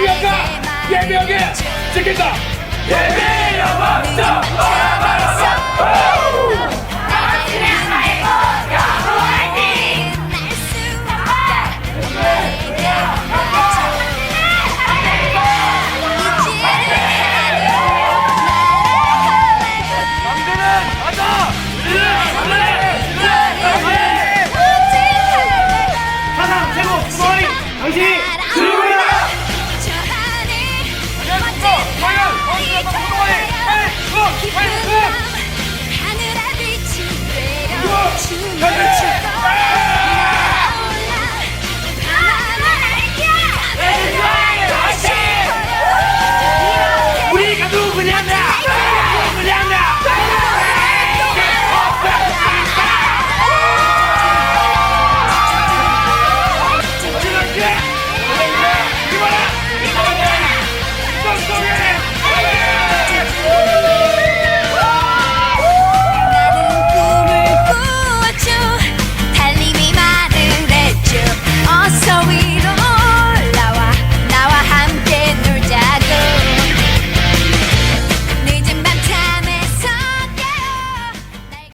예명가 예명이 지킨다. 예명아 당신이 현우